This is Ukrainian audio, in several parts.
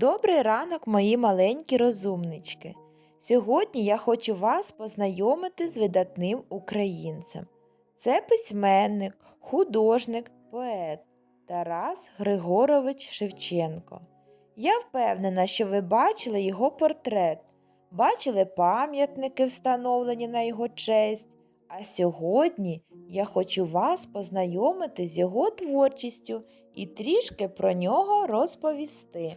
Добрий ранок, мої маленькі розумнички. Сьогодні я хочу вас познайомити з видатним українцем. Це письменник, художник, поет Тарас Григорович Шевченко. Я впевнена, що ви бачили його портрет, бачили пам'ятники, встановлені на його честь. А сьогодні я хочу вас познайомити з його творчістю і трішки про нього розповісти.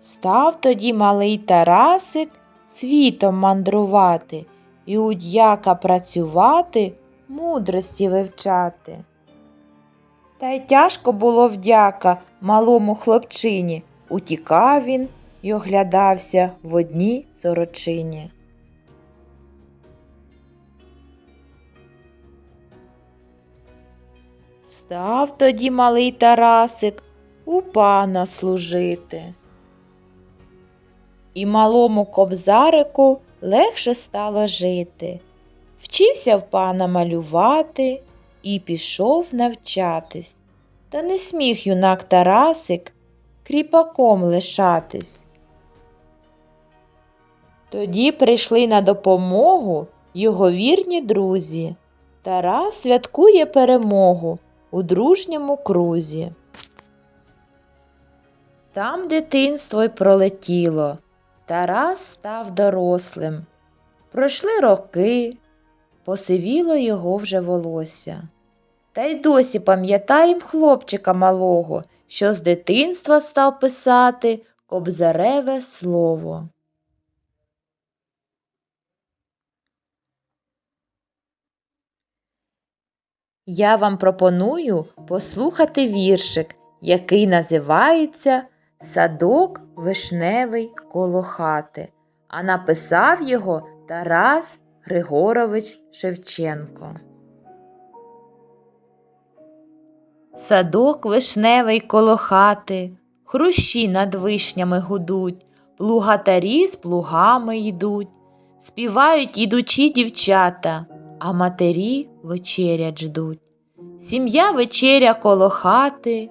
Став тоді малий Тарасик світом мандрувати і у дяка працювати, мудрості вивчати. Та й тяжко було вдяка малому хлопчині, утікав він й оглядався в одній сорочині. Став тоді малий Тарасик у пана служити. І малому кобзарику легше стало жити. Вчився в пана малювати і пішов навчатись. Та не сміг юнак Тарасик кріпаком лишатись. Тоді прийшли на допомогу його вірні друзі. Тарас святкує перемогу у дружньому крузі. Там дитинство й пролетіло. Тарас став дорослим. Пройшли роки, посивіло його вже волосся. Та й досі пам'ятаєм хлопчика малого, що з дитинства став писати кобзареве слово. Я вам пропоную послухати віршик, який називається Садок вишневий коло хати, а написав його Тарас Григорович Шевченко. Садок вишневий коло хати, хрущі над вишнями гудуть, плугатарі з плугами йдуть, співають ідучі дівчата, а матері вечерять ждуть. Сім'я вечеря коло хати,